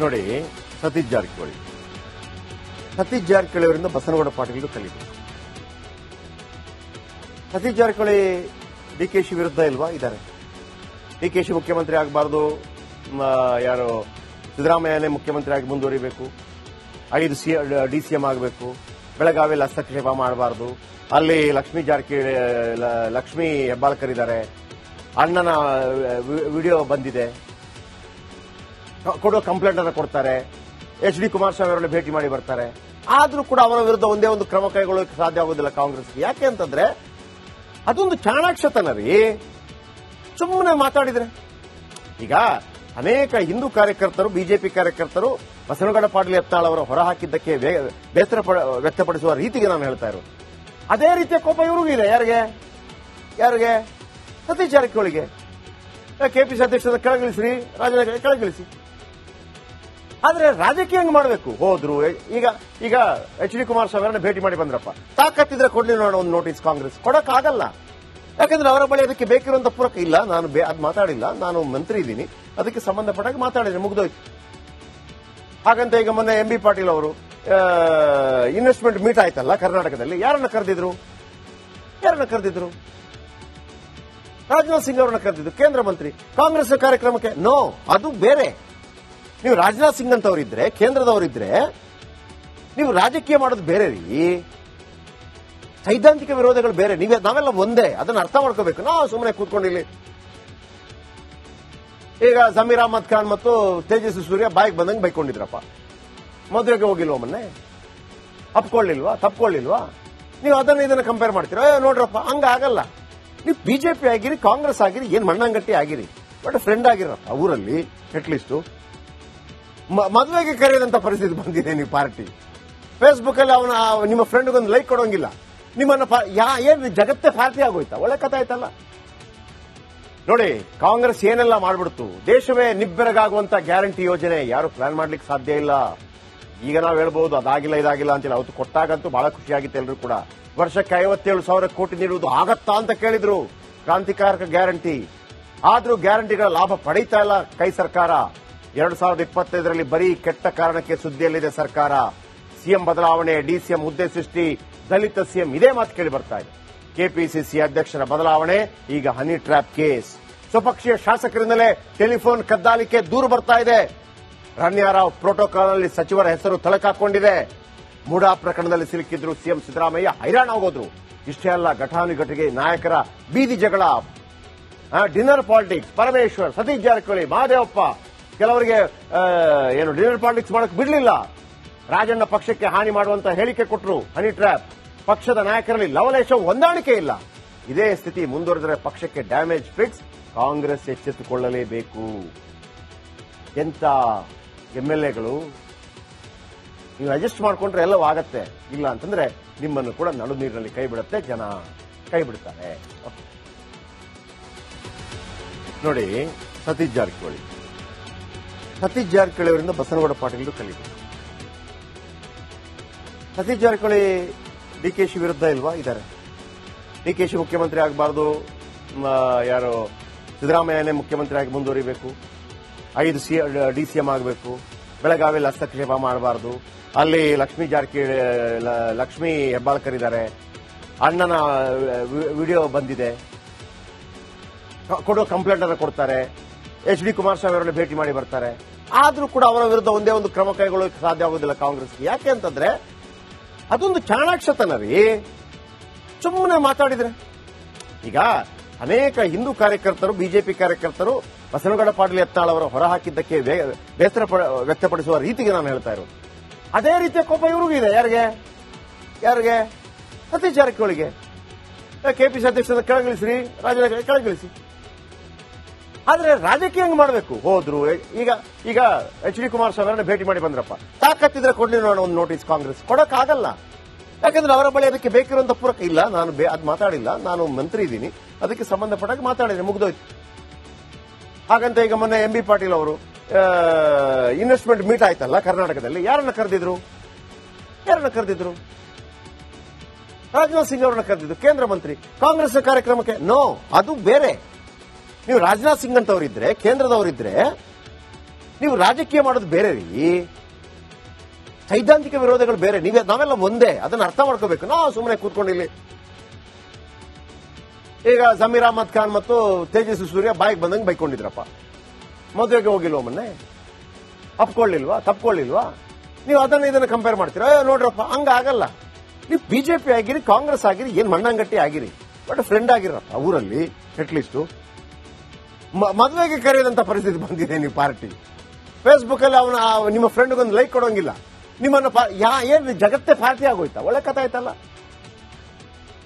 ನೋಡಿ, ಸತೀಶ್ ಜಾರಕಿಹೊಳಿ. ಸತೀಶ್ ಜಾರಕಿಹೊಳಿ ಅವರಿಂದ ಬಸನಗೌಡ ಪಾಟೀಲ್ ಕಲಿಬೇಕು. ಸತೀಶ್ ಜಾರಕಿಹೊಳಿ ಡಿ ಕೆ ವಿರುದ್ಧ ಇಲ್ವಾ? ಇದ್ದಾರೆ. ಡಿ ಮುಖ್ಯಮಂತ್ರಿ ಆಗಬಾರ್ದು. ಯಾರು, ಸಿದ್ದರಾಮಯ್ಯನೇ ಮುಖ್ಯಮಂತ್ರಿ ಆಗಿ ಮುಂದುವರಿಬೇಕು. ಐದು ಸಿ, ಡಿ ಸಿ ಎಂ ಆಗಬೇಕು. ಬೆಳಗಾವಿಯಲ್ಲಿ ಹಸ್ತಕ್ಷೇಪ ಮಾಡಬಾರ್ದು. ಅಲ್ಲಿ ಲಕ್ಷ್ಮೀ ಜಾರಕಿಹೊಳಿ ಲಕ್ಷ್ಮೀ ಹೆಬ್ಬಾಳ್ಕರ್ ಇದ್ದಾರೆ. ಅಣ್ಣನ ವಿಡಿಯೋ ಬಂದಿದೆ. ಕೊಡೋ ಕಂಪ್ಲೇಂಟ್ ಅನ್ನು ಕೊಡ್ತಾರೆ. ಎಚ್ ಡಿ ಕುಮಾರಸ್ವಾಮಿ ಅವರನ್ನು ಭೇಟಿ ಮಾಡಿ ಬರ್ತಾರೆ. ಆದ್ರೂ ಕೂಡ ಅವರ ವಿರುದ್ಧ ಒಂದೇ ಒಂದು ಕ್ರಮ ಕೈಗೊಳ್ಳೋಕೆ ಸಾಧ್ಯ ಆಗೋದಿಲ್ಲ ಕಾಂಗ್ರೆಸ್ ಯಾಕೆ ಅಂತಂದ್ರೆ, ಅದೊಂದು ಚಾಣಾಕ್ಷತನ ರೀ ಸುಮ್ಮನೆ ಮಾತಾಡಿದ್ರೆ. ಈಗ ಅನೇಕ ಹಿಂದೂ ಕಾರ್ಯಕರ್ತರು ಬಿಜೆಪಿ ಕಾರ್ಯಕರ್ತರು ಬಸವನಗೌಡ ಪಾಟೀಲ್ ಎತ್ತಾಳ್ ಅವರ ಹೊರ ಹಾಕಿದ್ದಕ್ಕೆ ಬೇಸರ ವ್ಯಕ್ತಪಡಿಸುವ ರೀತಿಗೆ ನಾನು ಹೇಳ್ತಾ ಇರೋದು. ಅದೇ ರೀತಿಯ ಕೋಪ ಇವ್ರಿಗೂ ಇದೆ. ಯಾರಿಗೆ? ಯಾರಿಗೆ? ಸತೀಶ್ ಜಾರಕಿಹೊಳಿಗೆ. ಕೆಪಿಸಿ ಅಧ್ಯಕ್ಷರ ಕೆಳಗಿಳಿಸ್ರಿ ರಾಜನಗರ ಕೆಳಗಿಳಿಸಿ ಆದ್ರೆ ರಾಜಕೀಯ ಹೆಂಗ್ ಮಾಡಬೇಕು? ಹೋದ್ರು ಈಗ ಈಗ ಎಚ್ ಡಿ ಕುಮಾರಸ್ವಾಮಿ ಭೇಟಿ ಮಾಡಿ ಬಂದ್ರಪ್ಪ. ತಾಕತ್ತಿದ್ರೆ ಕೊಡ್ಲಿ ನೋಡೋಣ ಒಂದು ನೋಟಿಸ್ ಕಾಂಗ್ರೆಸ್. ಕೊಡಕ್ ಆಗಲ್ಲ ಯಾಕಂದ್ರೆ ಅವರ ಬಳಿ ಅದಕ್ಕೆ ಬೇಕಿರುವಂತ ಪೂರಕ ಇಲ್ಲ. ನಾನು ಅದ್ ಮಾತಾಡಿಲ್ಲ. ನಾನು ಮಂತ್ರಿ ಇದ್ದೀನಿ. ಅದಕ್ಕೆ ಸಂಬಂಧಪಟ್ಟಾಗ ಮಾತಾಡಿದ್ರೆ ಮುಗ್ದೋಯ್ತು. ಹಾಗಂತ ಈಗ ಮೊನ್ನೆ ಎಂ ಬಿ ಪಾಟೀಲ್ ಅವರು ಇನ್ವೆಸ್ಟ್ಮೆಂಟ್ ಮೀಟ್ ಆಯ್ತಲ್ಲ ಕರ್ನಾಟಕದಲ್ಲಿ. ಯಾರನ್ನ ಕರೆದಿದ್ರು? ಯಾರನ್ನ ಕರೆದಿದ್ರು? ರಾಜನಾಥ್ ಸಿಂಗ್ ಅವರನ್ನ ಕರೆದಿದ್ರು ಕೇಂದ್ರ ಮಂತ್ರಿ. ಕಾಂಗ್ರೆಸ್ ಕಾರ್ಯಕ್ರಮಕ್ಕೆ? ನೋ, ಅದು ಬೇರೆ. ನೀವು ರಾಜನಾಥ್ ಸಿಂಗ್ ಅಂತವರಿದ್ರೆ, ಕೇಂದ್ರದವರಿದ್ರೆ, ನೀವು ರಾಜಕೀಯ ಮಾಡೋದು ಬೇರೆ ರೀ. ಸೈದ್ಧಾಂತಿಕ ವಿರೋಧಗಳು ಬೇರೆ. ನೀವೇ ನಾವೆಲ್ಲ ಒಂದೇ. ಅದನ್ನ ಅರ್ಥ ಮಾಡ್ಕೋಬೇಕು. ನಾವು ಸುಮ್ಮನೆ ಕೂತ್ಕೊಂಡಿಲ್ಲಿ ಈಗ ಜಮೀರ್ ಅಹಮದ್ ಖಾನ್ ಮತ್ತು ತೇಜಸ್ವಿ ಸೂರ್ಯ ಬಾಯಿಗೆ ಬಂದಂಗೆ ಬೈಕೊಂಡಿದ್ರಪ್ಪ. ಮದುವೆಗೆ ಹೋಗಿಲ್ವಾ ಮೊನ್ನೆ? ಅಪ್ಕೊಳ್ಳಿಲ್ವಾ ತಪ್ಕೊಳ್ಳಿಲ್ವಾ? ನೀವು ಅದನ್ನ ಇದನ್ನ ಕಂಪೇರ್ ಮಾಡ್ತೀರಾ? ನೋಡ್ರಪ್ಪ, ಹಂಗ ಆಗಲ್ಲ. ನೀವು ಬಿಜೆಪಿ ಆಗಿರಿ, ಕಾಂಗ್ರೆಸ್ ಆಗಿರಿ, ಏನ್ ಮಣ್ಣಂಗಟ್ಟಿ ಆಗಿರಿ. ಬಟ್ ಫ್ರೆಂಡ್ ಆಗಿರಪ್ಪ ಊರಲ್ಲಿ ಅಟ್ಲೀಸ್ಟ್ ಮದುವೆಗೆ ಕರೆಯದಂತ ಪರಿಸ್ಥಿತಿ ಬಂದಿದೆ ನೀವು ಪಾರ್ಟಿ. ಫೇಸ್ಬುಕ್ ಅಲ್ಲಿ ಅವನ ನಿಮ್ಮ ಫ್ರೆಂಡ್ಗೊಂದು ಲೈಕ್ ಕೊಡೋಂಗಿಲ್ಲ. ನಿಮ್ಮನ್ನ ಯಾ, ಏನು ಜಗತ್ತೇ ಪಾರ್ಟಿ ಆಗೋಯ್ತಾ? ಒಳ್ಳೆ ಕಥೆ ಆಯ್ತಲ್ಲ. ನೋಡಿ, ಕಾಂಗ್ರೆಸ್ ಏನೆಲ್ಲ ಮಾಡ್ಬಿಡ್ತು? ದೇಶವೇ ನಿಬ್ಬೆರಗಾಗುವಂತ ಗ್ಯಾರಂಟಿ ಯೋಜನೆ ಯಾರು ಪ್ಲಾನ್ ಮಾಡ್ಲಿಕ್ಕೆ ಸಾಧ್ಯ ಇಲ್ಲ. ಈಗ ನಾವು ಹೇಳ್ಬಹುದು ಅದಾಗಿಲ್ಲ, ಇದಾಗಿಲ್ಲ ಅಂತೇಳಿ ಅವತ್ತು ಕೊಟ್ಟಾಗಂತೂ ಬಹಳ ಖುಷಿಯಾಗಿತ್ತು ಎಲ್ಲರೂ ಕೂಡ. ವರ್ಷಕ್ಕೆ ಐವತ್ತೇಳು ಸಾವಿರ ಕೋಟಿ ನೀಡುವುದು ಆಗತ್ತಾ ಅಂತ ಕೇಳಿದ್ರು. ಕ್ರಾಂತಿಕಾರಕ ಗ್ಯಾರಂಟಿ. ಆದ್ರೂ ಗ್ಯಾರಂಟಿಗಳ ಲಾಭ ಪಡೀತಾ ಇಲ್ಲ ಕೈ ಸರ್ಕಾರ. ಎರಡ್ ಸಾವಿರದ ಇಪ್ಪತ್ತೈದರಲ್ಲಿ ಬರೀ ಕೆಟ್ಟ ಕಾರಣಕ್ಕೆ ಸುದ್ದಿಯಲ್ಲಿದೆ ಸರ್ಕಾರ. ಸಿಎಂ ಬದಲಾವಣೆ ಡಿಸಿಎಂ ಹುದ್ದೆ ಸೃಷ್ಟಿ, ದಲಿತ ಸಿಎಂ ಇದೇ ಮಾತು ಕೇಳಿ ಬರ್ತಾ ಇದೆ. ಕೆಪಿಸಿಸಿ ಅಧ್ಯಕ್ಷರ ಬದಲಾವಣೆ, ಈಗ ಹನಿ ಟ್ರ್ಯಾಪ್ ಕೇಸ್. ಸ್ವಪಕ್ಷೀಯ ಶಾಸಕರಿಂದಲೇ ಟೆಲಿಫೋನ್ ಕದ್ದಾಲಿಕೆ ದೂರು ಬರ್ತಾ ಇದೆ. ರಣ್ಯಾರಾವ್ ಪ್ರೋಟೋಕಾಲ್ನಲ್ಲಿ ಸಚಿವರ ಹೆಸರು ತಳಕಾಕೊಂಡಿದೆ. ಮೂಡಾ ಪ್ರಕರಣದಲ್ಲಿ ಸಿಲುಕಿದ್ರು ಸಿಎಂ ಸಿದ್ದರಾಮಯ್ಯ, ಹೈರಾಣ ಹೋಗೋದ್ರು. ಇಷ್ಟೇ ಅಲ್ಲ, ಘಟಾನುಘಟಿಗೆ ನಾಯಕರ ಬೀದಿ ಜಗಳ. Dinner politics, Parameshwar, Satish Jarkiholi, Mahadevappa. ಕೆಲವರಿಗೆ ಏನು ಡಿನರ್ ಪಾಲಿಟಿಕ್ಸ್ ಮಾಡಕ್ ಬಿಡ್ಲಿಲ್ಲ. ರಾಜಣ್ಣ ಪಕ್ಷಕ್ಕೆ ಹಾನಿ ಮಾಡುವಂತ ಹೇಳಿಕೆ ಕೊಟ್ಟರು ಹನಿ ಟ್ರ್ಯಾಪ್ ಪಕ್ಷದ ನಾಯಕರಲ್ಲಿ ಲವಲೇಶ ಹೊಂದಾಣಿಕೆ ಇಲ್ಲ. ಇದೇ ಸ್ಥಿತಿ ಮುಂದುವರೆದರೆ ಪಕ್ಷಕ್ಕೆ ಡ್ಯಾಮೇಜ್ ಫಿಕ್ಸ್ ಕಾಂಗ್ರೆಸ್ ಎಚ್ಚೆತ್ತುಕೊಳ್ಳಲೇಬೇಕು. ಎಂತ ಎಂಎಲ್ಎಗಳು ನೀವು ಅಡ್ಜಸ್ಟ್ ಮಾಡಿಕೊಂಡ್ರೆ ಎಲ್ಲವೂ ಆಗತ್ತೆ. ಇಲ್ಲ ಅಂತಂದ್ರೆ ನಿಮ್ಮನ್ನು ಕೂಡ ನಡು ನೀರಿನಲ್ಲಿ ಕೈ ಬಿಡುತ್ತೆ ಜನ. ಕೈ ಬಿಡ್ತಾರೆ. ನೋಡಿ, ಸತೀಶ್ ಜಾರಕಿಹೊಳಿ. ಸತೀಶ್ ಜಾರಕಿಹೊಳಿ ಅವರಿಂದ ಬಸನಗೌಡ ಪಾಟೀಲ್ ಕಲಿಬೇಕು ಸತೀಶ್ ಜಾರಕಿಹೊಳಿ ಡಿ ವಿರುದ್ಧ ಇಲ್ವಾ? ಇದ್ದಾರೆ. ಡಿ ಮುಖ್ಯಮಂತ್ರಿ ಆಗಬಾರ್ದು ಯಾರು ಸಿದ್ದರಾಮಯ್ಯನೇ ಮುಖ್ಯಮಂತ್ರಿ ಆಗಿ ಮುಂದುವರಿಬೇಕು, ಐದು ಸಿ, ಡಿ ಸಿ ಆಗಬೇಕು, ಬೆಳಗಾವಿಯಲ್ಲಿ ಹಸ್ತಕ್ಷೇಪ ಮಾಡಬಾರ್ದು, ಅಲ್ಲಿ ಲಕ್ಷ್ಮೀ ಜಾರಕಿಹೊಳಿ ಲಕ್ಷ್ಮೀ ಹೆಬ್ಬಾಳ್ಕರ್ ಇದ್ದಾರೆ, ಅಣ್ಣನ ವಿಡಿಯೋ ಬಂದಿದೆ ಕೊಡೋ ಕಂಪ್ಲೇಂಟ್ ಅನ್ನು ಕೊಡ್ತಾರೆ, ಎಚ್ ಡಿ ಕುಮಾರಸ್ವಾಮಿ ಅವರನ್ನು ಭೇಟಿ ಮಾಡಿ ಬರ್ತಾರೆ. ಆದ್ರೂ ಕೂಡ ಅವರ ವಿರುದ್ಧ ಒಂದೇ ಒಂದು ಕ್ರಮ ಕೈಗೊಳ್ಳೋಕೆ ಸಾಧ್ಯ ಆಗೋದಿಲ್ಲ ಕಾಂಗ್ರೆಸ್ ಯಾಕೆ ಅಂತಂದ್ರೆ, ಅದೊಂದು ಚಾಣಾಕ್ಷತನ ರೀ ಸುಮ್ಮನೆ ಮಾತಾಡಿದ್ರೆ. ಈಗ ಅನೇಕ ಹಿಂದೂ ಕಾರ್ಯಕರ್ತರು, ಬಿಜೆಪಿ ಕಾರ್ಯಕರ್ತರು ಬಸವನಗೌಡ ಪಾಟೀಲ್ ಯತ್ನಾಳ್ ಅವರ ಹೊರ ಹಾಕಿದ್ದಕ್ಕೆ ಬೇಸರ ವ್ಯಕ್ತಪಡಿಸುವ ರೀತಿಗೆ ನಾನು ಹೇಳ್ತಾ ಇರೋದು. ಅದೇ ರೀತಿಯ ಕೋಪ ಇವ್ರಿಗೂ ಇದೆ. ಯಾರಿಗೆ? ಯಾರಿಗೆ? ಸತೀಶ್ ಜಾರಕಿಹೊಳಿಗೆ. ಕೆಪಿಸಿ ಅಧ್ಯಕ್ಷರ ಕೆಳಗಿಳಿಸ್ರಿ ರಾಜ್ಯ ಕೆಳಗಿಳಿಸಿ. ಆದ್ರೆ ರಾಜಕೀಯ ಹೆಂಗ್ ಮಾಡಬೇಕು? ಹೋದ್ರು ಈಗ ಈಗ ಎಚ್ ಡಿ ಕುಮಾರಸ್ವಾಮಿ ಭೇಟಿ ಮಾಡಿ ಬಂದ್ರಪ್ಪ. ತಾಕತ್ತಿದ್ರೆ ಕೊಡ್ಲಿ ನೋಡೋಣ ಒಂದು ನೋಟಿಸ್ ಕಾಂಗ್ರೆಸ್. ಕೊಡಕ್ ಆಗಲ್ಲ ಯಾಕಂದ್ರೆ ಅವರ ಬಳಿ ಅದಕ್ಕೆ ಬೇಕಿರುವಂತ ಪೂರಕ ಇಲ್ಲ. ನಾನು ಅದ್ ಮಾತಾಡಿಲ್ಲ. ನಾನು ಮಂತ್ರಿ ಇದ್ದೀನಿ. ಅದಕ್ಕೆ ಸಂಬಂಧಪಟ್ಟಾಗ ಮಾತಾಡಿದ್ರೆ ಮುಗ್ದೋಯ್ತು. ಹಾಗಂತ ಈಗ ಮೊನ್ನೆ ಎಂ ಬಿ ಪಾಟೀಲ್ ಅವರು ಇನ್ವೆಸ್ಟ್ಮೆಂಟ್ ಮೀಟ್ ಆಯ್ತಲ್ಲ ಕರ್ನಾಟಕದಲ್ಲಿ. ಯಾರನ್ನ ಕರೆದಿದ್ರು? ಯಾರನ್ನ ಕರೆದಿದ್ರು? ರಾಜನಾಥ್ ಸಿಂಗ್ ಅವರನ್ನ ಕರೆದಿದ್ರು. ಕೇಂದ್ರ ಮಂತ್ರಿ. ಕಾಂಗ್ರೆಸ್ ಕಾರ್ಯಕ್ರಮಕ್ಕೆ? ನೋ, ಅದು ಬೇರೆ. ನೀವು ರಾಜನಾಥ್ ಸಿಂಗ್ ಅಂತವರಿದ್ರೆ, ಕೇಂದ್ರದವರಿದ್ರೆ, ನೀವು ರಾಜಕೀಯ ಮಾಡೋದು ಬೇರೆ ರೀ. ಸೈದ್ಧಾಂತಿಕ ವಿರೋಧಗಳು ಬೇರೆ. ನೀವೇ, ನಾವೆಲ್ಲ ಒಂದೇ. ಅದನ್ನ ಅರ್ಥ ಮಾಡ್ಕೋಬೇಕು. ನಾವು ಸುಮ್ಮನೆ ಕೂತ್ಕೊಂಡಿಲ್ಲಿ ಈಗ ಜಮೀರ್ ಅಹಮದ್ ಖಾನ್ ಮತ್ತು ತೇಜಸ್ವಿ ಸೂರ್ಯ ಬಾಯಿಗೆ ಬಂದಂಗೆ ಬೈಕೊಂಡಿದ್ರಪ್ಪ. ಮದುವೆಗೆ ಹೋಗಿಲ್ವ ಮೊನ್ನೆ? ಅಪ್ಕೊಳ್ಳಿಲ್ವಾ? ತಪ್ಕೊಳ್ಳಿಲ್ವಾ? ನೀವು ಅದನ್ನ ಇದನ್ನ ಕಂಪೇರ್ ಮಾಡ್ತೀರಾ? ನೋಡ್ರಪ್ಪ, ಹಂಗ ಆಗಲ್ಲ. ನೀವು ಬಿಜೆಪಿ ಆಗಿರಿ, ಕಾಂಗ್ರೆಸ್ ಆಗಿರಿ, ಏನ್ ಮಣ್ಣಂಗಟ್ಟಿ ಆಗಿರಿ. ಬಟ್ ಫ್ರೆಂಡ್ ಆಗಿರಪ್ಪ, ಊರಲ್ಲಿ ಅಟ್ಲೀಸ್ಟ್ ಮದುವೆಗೆ ಕರೆಯದಂತ ಪರಿಸ್ಥಿತಿ ಬಂದಿದೆ ನೀವು ಪಾರ್ಟಿ. ಫೇಸ್ಬುಕ್ ಅಲ್ಲಿ ಅವನ ನಿಮ್ಮ ಫ್ರೆಂಡ್ ಒಂದು ಲೈಕ್ ಕೊಡೋಂಗಿಲ್ಲ. ನಿಮ್ಮನ್ನು ಯಾ, ಏನ್ ಜಗತ್ತೇ ಪಾರ್ಟಿ ಆಗೋಯ್ತಾ? ಒಳ್ಳೆ ಕಥೆ ಆಯ್ತಲ್ಲ?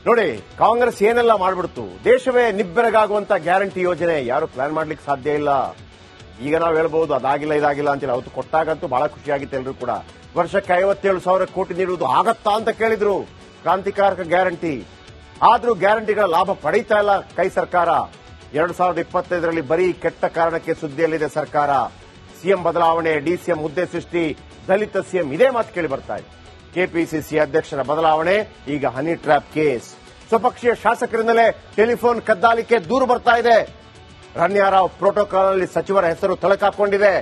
ನೋಡಿ, ಕಾಂಗ್ರೆಸ್ ಏನೆಲ್ಲ ಮಾಡ್ಬಿಡ್ತು? ದೇಶವೇ ನಿಬ್ಬೆರಗಾಗುವಂತ ಗ್ಯಾರಂಟಿ ಯೋಜನೆ ಯಾರು ಪ್ಲಾನ್ ಮಾಡ್ಲಿಕ್ಕೆ ಸಾಧ್ಯ ಇಲ್ಲ. ಈಗ ನಾವು ಹೇಳ್ಬಹುದು ಅದಾಗಿಲ್ಲ, ಇದಾಗಿಲ್ಲ ಅಂತೇಳಿ ಅವತ್ತು ಕೊಟ್ಟಾಗಂತೂ ಬಹಳ ಖುಷಿಯಾಗಿತ್ತು ಎಲ್ಲರೂ ಕೂಡ. ವರ್ಷಕ್ಕೆ ಐವತ್ತೇಳು ಸಾವಿರ ಕೋಟಿ ನೀಡುವುದು ಆಗತ್ತಾ ಅಂತ ಕೇಳಿದ್ರು. ಕ್ರಾಂತಿಕಾರಕ ಗ್ಯಾರಂಟಿ. ಆದ್ರೂ ಗ್ಯಾರಂಟಿಗಳ ಲಾಭ ಪಡೀತಾ ಇಲ್ಲ ಕೈ ಸರ್ಕಾರ. ಎರಡ್ ಸಾವಿರದ ಇಪ್ಪತ್ತೈದರಲ್ಲಿ ಬರೀ ಕೆಟ್ಟ ಕಾರಣಕ್ಕೆ ಸುದ್ದಿಯಲ್ಲಿದೆ ಸರ್ಕಾರ. ಸಿಎಂ ಬದಲಾವಣೆ ಡಿಸಿಎಂ ಹುದ್ದೆ ಸೃಷ್ಟಿ, ದಲಿತ ಸಿಎಂ ಇದೇ ಮಾತು ಕೇಳಿ ಬರ್ತಾ ಇದೆ. ಕೆಪಿಸಿಸಿ ಅಧ್ಯಕ್ಷರ ಬದಲಾವಣೆ, ಈಗ ಹನಿ ಟ್ರ್ಯಾಪ್ ಕೇಸ್. ಸ್ವಪಕ್ಷೀಯ ಶಾಸಕರಿಂದಲೇ ಟೆಲಿಫೋನ್ ಕದ್ದಾಲಿಕೆ ದೂರು ಬರ್ತಾ ಇದೆ. ರಣ್ಯಾರಾವ್ ಪ್ರೋಟೋಕಾಲ್ನಲ್ಲಿ ಸಚಿವರ ಹೆಸರು ತಳಕಾಕೊಂಡಿದೆ.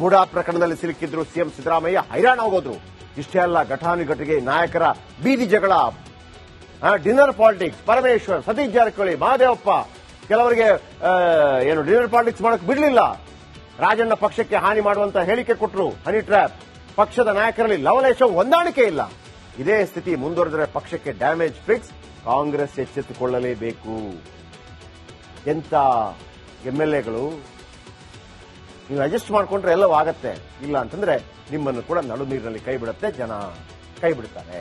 ಮೂಡಾ ಪ್ರಕರಣದಲ್ಲಿ ಸಿಲುಕಿದ್ರು ಸಿಎಂ ಸಿದ್ದರಾಮಯ್ಯ ಹೈರಾಣ ಹೋಗೋದ್ರು ಇಷ್ಟೇ ಅಲ್ಲ, ಘಟಾನುಘಟಿಗೆ ನಾಯಕರ ಬೀದಿ ಜಗಳ. ಡಿನ್ನರ್ ಪಾಲಿಟಿಕ್ಸ್, ಪರಮೇಶ್ವರ್, ಸತೀಶ್ ಜಾರಕಿಹೊಳಿ, ಮಹಾದೇವಪ್ಪ ಕೆಲವರಿಗೆ ಏನು ಡಿನ್ನರ್ ಪಾಲಿಟಿಕ್ಸ್ ಮಾಡಕ್ ಬಿಡಲಿಲ್ಲ. ರಾಜಣ್ಣ ಪಕ್ಷಕ್ಕೆ ಹಾನಿ ಮಾಡುವಂತ ಹೇಳಿಕೆ ಕೊಟ್ಟರು ಹನಿ ಟ್ರ್ಯಾಪ್. ಪಕ್ಷದ ನಾಯಕರಲ್ಲಿ ಲವಲೇಶ ಹೊಂದಾಣಿಕೆ ಇಲ್ಲ. ಇದೇ ಸ್ಥಿತಿ ಮುಂದುವರೆದರೆ ಪಕ್ಷಕ್ಕೆ ಡ್ಯಾಮೇಜ್ ಫಿಕ್ಸ್. ಕಾಂಗ್ರೆಸ್ ಎಚ್ಚೆತ್ತುಕೊಳ್ಳಲೇಬೇಕು. ಎಂತ ಎಂಎಲ್ಎಗಳು? ನೀವು ಅಡ್ಜಸ್ಟ್ ಮಾಡ್ಕೊಂಡ್ರೆ ಎಲ್ಲವೂ ಆಗತ್ತೆ. ಇಲ್ಲ ಅಂತಂದ್ರೆ ನಿಮ್ಮನ್ನು ಕೂಡ ನಡು ನೀರಿನಲ್ಲಿ ಕೈ ಬಿಡುತ್ತೆ ಜನ. ಕೈ ಬಿಡ್ತಾರೆ.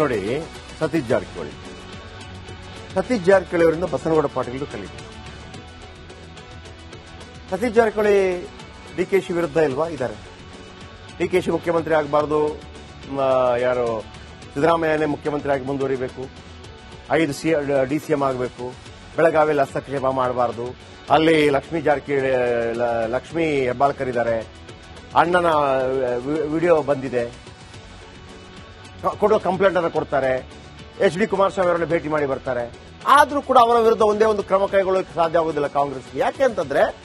ನೋಡಿ, ಸತೀಶ್ ಜಾರಕಿಹೊಳಿ. ಸತೀಶ್ ಜಾರಕಿಹೊಳಿ ಅವರಿಂದ ಬಸನಗೌಡ ಪಾಟೀಲ್ ಕಲಿತು ಸತೀಶ್ ಜಾರಕಿಹೊಳಿ ಡಿ ವಿರುದ್ಧ ಇಲ್ವಾ? ಇದ್ದಾರೆ. ಡಿ ಮುಖ್ಯಮಂತ್ರಿ ಆಗಬಾರ್ದು. ಯಾರು, ಸಿದ್ದರಾಮಯ್ಯನೇ ಮುಖ್ಯಮಂತ್ರಿ ಆಗಿ ಮುಂದುವರಿಬೇಕು. ಐದು ಸಿ, ಡಿ ಸಿ ಆಗಬೇಕು. ಬೆಳಗಾವಿಯಲ್ಲಿ ಹಸ್ತಕ್ಷೇಪ ಮಾಡಬಾರ್ದು. ಅಲ್ಲಿ ಲಕ್ಷ್ಮೀ ಜಾರಕಿಹೊಳಿ ಲಕ್ಷ್ಮೀ ಹೆಬ್ಬಾಳ್ಕರ್ ಇದ್ದಾರೆ. ಅಣ್ಣನ ವಿಡಿಯೋ ಬಂದಿದೆ. ಕೊಡೋ ಕಂಪ್ಲೇಂಟ್ ಅನ್ನು ಕೊಡ್ತಾರೆ. ಎಚ್ ಡಿ ಕುಮಾರಸ್ವಾಮಿ ಅವರನ್ನು ಭೇಟಿ ಮಾಡಿ ಬರ್ತಾರೆ. ಆದರೂ ಕೂಡ ಅವರ ವಿರುದ್ಧ ಒಂದೇ ಒಂದು ಕ್ರಮ ಕೈಗೊಳ್ಳೋಕೆ ಸಾಧ್ಯ ಆಗೋದಿಲ್ಲ ಕಾಂಗ್ರೆಸ್ ಯಾಕೆ ಅಂತಂದ್ರೆ,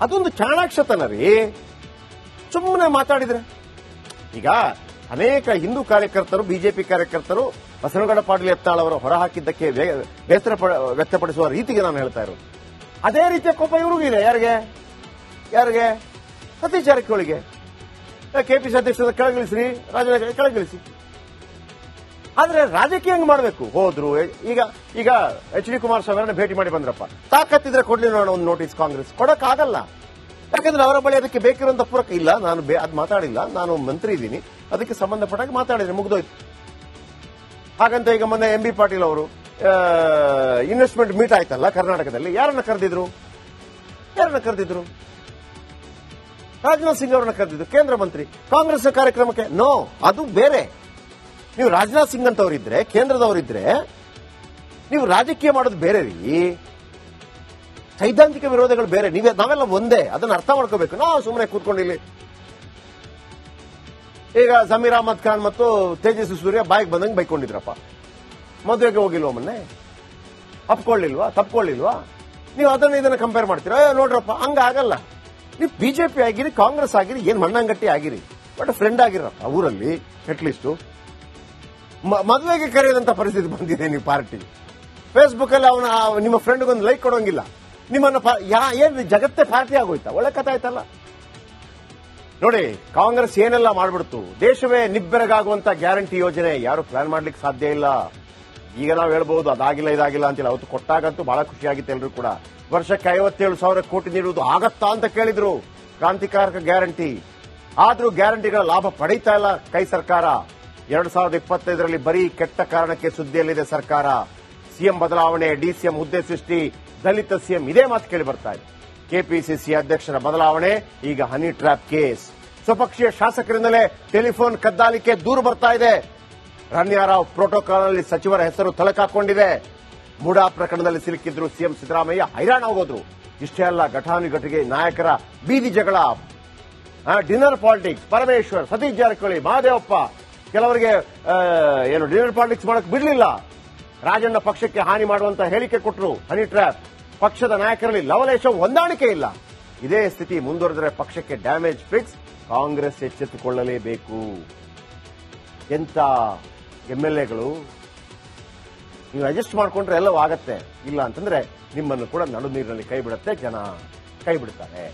ಅದೊಂದು ಚಾಣಾಕ್ಷತನ ರೀ ಸುಮ್ಮನೆ ಮಾತಾಡಿದ್ರೆ. ಈಗ ಅನೇಕ ಹಿಂದೂ ಕಾರ್ಯಕರ್ತರು, ಬಿಜೆಪಿ ಕಾರ್ಯಕರ್ತರು ಬಸವನಗೌಡ ಪಾಟೀಲ್ ಎತ್ತಾಳ್ ಅವರು ಹೊರಹಾಕಿದ್ದಕ್ಕೆ ಬೇಸರ ವ್ಯಕ್ತಪಡಿಸುವ ರೀತಿಗೆ ನಾನು ಹೇಳ್ತಾ ಇರೋದು. ಅದೇ ರೀತಿಯ ಕೋಪ ಇವ್ರಿಗೂ ಇದೆ. ಯಾರಿಗೆ? ಯಾರಿಗೆ? ಸತೀಶ್ ಜಾರಕಿಹೊಳಿಗೆ. ಕೆಪಿಸಿ ಅಧ್ಯಕ್ಷರ ಕೆಳಗಿಳಿಸ್ರಿ, ರಾಜನ ಕೆಳಗಿಳಿಸಿ. ಆದ್ರೆ ರಾಜಕೀಯ ಹೆಂಗ್ ಮಾಡಬೇಕು? ಹೋದ್ರು ಈಗ ಈಗ ಎಚ್ ಡಿ ಕುಮಾರಸ್ವಾಮಿ ಭೇಟಿ ಮಾಡಿ ಬಂದ್ರಪ್ಪ. ತಾಕತ್ತಿದ್ರೆ ಕೊಡ್ಲಿ ನೋಡೋಣ ಒಂದು ನೋಟಿಸ್ ಕಾಂಗ್ರೆಸ್. ಕೊಡಕ್ ಆಗಲ್ಲ ಯಾಕಂದ್ರೆ ಅವರ ಬಳಿ ಅದಕ್ಕೆ ಬೇಕಿರುವಂತ ಪೂರಕ ಇಲ್ಲ. ನಾನು ಅದ್ ಮಾತಾಡಿಲ್ಲ. ನಾನು ಮಂತ್ರಿ ಇದ್ದೀನಿ. ಅದಕ್ಕೆ ಸಂಬಂಧಪಟ್ಟಾಗ ಮಾತಾಡಿದ್ರೆ ಮುಗ್ದೋಯ್ತು. ಹಾಗಂತ ಈಗ ಮೊನ್ನೆ ಎಂ ಬಿ ಪಾಟೀಲ್ ಅವರು ಇನ್ವೆಸ್ಟ್ಮೆಂಟ್ ಮೀಟ್ ಆಯ್ತಲ್ಲ ಕರ್ನಾಟಕದಲ್ಲಿ. ಯಾರನ್ನ ಕರೆದಿದ್ರು? ಯಾರನ್ನ ಕರೆದಿದ್ರು? ರಾಜನಾಥ್ ಸಿಂಗ್ ಅವರನ್ನ ಕರೆದಿದ್ರು ಕೇಂದ್ರ ಮಂತ್ರಿ. ಕಾಂಗ್ರೆಸ್ ಕಾರ್ಯಕ್ರಮಕ್ಕೆ? ನೋ, ಅದು ಬೇರೆ. ನೀವು ರಾಜನಾಥ್ ಸಿಂಗ್ ಅಂತವರಿದ್ರೆ, ಕೇಂದ್ರದವರಿದ್ರೆ, ನೀವು ರಾಜಕೀಯ ಮಾಡೋದು ಬೇರೆ ರೀ. ಸೈದ್ಧಾಂತಿಕ ವಿರೋಧಗಳು ಬೇರೆ. ನೀವೇ, ನಾವೆಲ್ಲ ಒಂದೇ. ಅದನ್ನ ಅರ್ಥ ಮಾಡ್ಕೋಬೇಕು. ನಾವು ಸುಮ್ಮನೆ ಕೂತ್ಕೊಂಡಿಲ್ಲಿ ಈಗ ಸಮೀರ್ ಅಹಮದ್ ಖಾನ್ ಮತ್ತು ತೇಜಸ್ವಿ ಸೂರ್ಯ ಬಾಯಿಗೆ ಬಂದಂಗೆ ಬೈಕೊಂಡಿದ್ರಪ್ಪ. ಮದುವೆಗೆ ಹೋಗಿಲ್ವಾ ಮೊನ್ನೆ? ಅಪ್ಕೊಳ್ಳಿಲ್ವಾ? ತಪ್ಕೊಳ್ಳಿಲ್ವಾ? ನೀವು ಅದನ್ನ ಇದನ್ನ ಕಂಪೇರ್ ಮಾಡ್ತೀರಾ? ನೋಡ್ರಪ್ಪ ಹಂಗ ಆಗಲ್ಲ ನೀವು ಬಿಜೆಪಿ ಆಗಿರಿ, ಕಾಂಗ್ರೆಸ್ ಆಗಿರಿ, ಏನ್ ಮಣ್ಣಂಗಟ್ಟಿ ಆಗಿರಿ. ಬಟ್ ಫ್ರೆಂಡ್ ಆಗಿರಪ್ಪ ಊರಲ್ಲಿ ಅಟ್ಲೀಸ್ಟ್ ಮದುವೆಗೆ ಕರೆಯದಂತ ಪರಿಸ್ಥಿತಿ ಬಂದಿದೆ ನೀವು ಪಾರ್ಟಿ. ಫೇಸ್ಬುಕ್ ಅಲ್ಲಿ ಅವನ ನಿಮ್ಮ ಫ್ರೆಂಡ್ ಒಂದು ಲೈಕ್ ಕೊಡೋಂಗಿಲ್ಲ. ನಿಮ್ಮನ್ನ ಯಾ, ಏನ್ ಜಗತ್ತೇ ಪಾರ್ಟಿ ಆಗೋಯ್ತಾ? ಒಳ್ಳೆ ಕಥೆ ಆಯ್ತಲ್ಲ. ನೋಡಿ, ಕಾಂಗ್ರೆಸ್ ಏನೆಲ್ಲ ಮಾಡ್ಬಿಡ್ತು? ದೇಶವೇ ನಿಬ್ಬೆರಗಾಗುವಂತ ಗ್ಯಾರಂಟಿ ಯೋಜನೆ. ಯಾರು ಪ್ಲಾನ್ ಮಾಡ್ಲಿಕ್ಕೆ ಸಾಧ್ಯ ಇಲ್ಲ. ಈಗ ನಾವು ಹೇಳ್ಬಹುದು ಅದಾಗಿಲ್ಲ, ಇದಾಗಿಲ್ಲ ಅಂತಿಲ್ಲ. ಅವತ್ತು ಕೊಟ್ಟಾಗಂತೂ ಬಹಳ ಖುಷಿಯಾಗಿತ್ತು ಎಲ್ಲರೂ ಕೂಡ. ವರ್ಷಕ್ಕೆ ಐವತ್ತೇಳು ಸಾವಿರ ಕೋಟಿ ನೀಡುವುದು ಆಗತ್ತಾ ಅಂತ ಕೇಳಿದ್ರು. ಕ್ರಾಂತಿಕಾರಕ ಗ್ಯಾರಂಟಿ. ಆದ್ರೂ ಗ್ಯಾರಂಟಿಗಳ ಲಾಭ ಪಡೀತಾ ಇಲ್ಲ ಕೈ ಸರ್ಕಾರ. ಎರಡ್ ಸಾವಿರದ ಇಪ್ಪತ್ತೈದರಲ್ಲಿ ಬರೀ ಕೆಟ್ಟ ಕಾರಣಕ್ಕೆ ಸುದ್ದಿಯಲ್ಲಿದೆ ಸರ್ಕಾರ. ಸಿಎಂ ಬದಲಾವಣೆ ಡಿಸಿಎಂ ಹುದ್ದೆ ಸೃಷ್ಟಿ, ದಲಿತ ಸಿಎಂ ಇದೇ ಮಾತು ಕೇಳಿ ಬರ್ತಾ ಇದೆ. ಕೆಪಿಸಿಸಿ ಅಧ್ಯಕ್ಷರ ಬದಲಾವಣೆ, ಈಗ ಹನಿ ಟ್ರ್ಯಾಪ್ ಕೇಸ್. ಸ್ವಪಕ್ಷೀಯ ಶಾಸಕರಿಂದಲೇ ಟೆಲಿಫೋನ್ ಕದ್ದಾಲಿಕೆ ದೂರು ಬರ್ತಾ ಇದೆ. ರಣ್ಯಾರಾವ್ ಪ್ರೋಟೋಕಾಲ್ನಲ್ಲಿ ಸಚಿವರ ಹೆಸರು ತಳಕಾಕೊಂಡಿದೆ ಮೂಡಾ ಪ್ರಕರಣದಲ್ಲಿ ಸಿಲುಕಿದ್ರು ಸಿಎಂ ಸಿದ್ದರಾಮಯ್ಯ, ಹೈರಾಣ ಹೋಗೋದ್ರು ಇಷ್ಟೇ ಅಲ್ಲ, ಘಟಾನುಘಟಿಗೆ ನಾಯಕರ ಬೀದಿ ಜಗಳ. ಡಿನ್ನರ್ ಪಾಲಿಟಿಕ್ಸ್, ಪರಮೇಶ್ವರ್, ಸತೀಶ್ ಜಾರಕಿಹೊಳಿ, ಮಹಾದೇವಪ್ಪ ಕೆಲವರಿಗೆ ಏನು ಡಿನರ್ ಪಾಲಿಟಿಕ್ಸ್ ಮಾಡಕ್ ಬಿಡಲಿಲ್ಲ. ರಾಜಣ್ಣ ಪಕ್ಷಕ್ಕೆ ಹಾನಿ ಮಾಡುವಂತ ಹೇಳಿಕೆ ಕೊಟ್ಟರು ಹನಿ ಟ್ರ್ಯಾಪ್. ಪಕ್ಷದ ನಾಯಕರಲ್ಲಿ ಲವಲೇಶ ಹೊಂದಾಣಿಕೆ ಇಲ್ಲ. ಇದೇ ಸ್ಥಿತಿ ಮುಂದುವರೆದರೆ ಪಕ್ಷಕ್ಕೆ ಡ್ಯಾಮೇಜ್ ಫಿಕ್ಸ್ ಕಾಂಗ್ರೆಸ್ ಎಚ್ಚೆತ್ತುಕೊಳ್ಳಲೇಬೇಕು. ಎಂತ ಎಂಎಲ್ಎಗಳು ಎಲ್ ಎಗಳು? ನೀವು ಅಡ್ಜಸ್ಟ್ ಮಾಡಿಕೊಂಡ್ರೆ ಎಲ್ಲವೂ ಆಗತ್ತೆ. ಇಲ್ಲ ಅಂತಂದ್ರೆ ನಿಮ್ಮನ್ನು ಕೂಡ ನಡು ನೀರಿನಲ್ಲಿ ಕೈ ಬಿಡುತ್ತೆ ಜನ. ಕೈ ಬಿಡ್ತಾರೆ.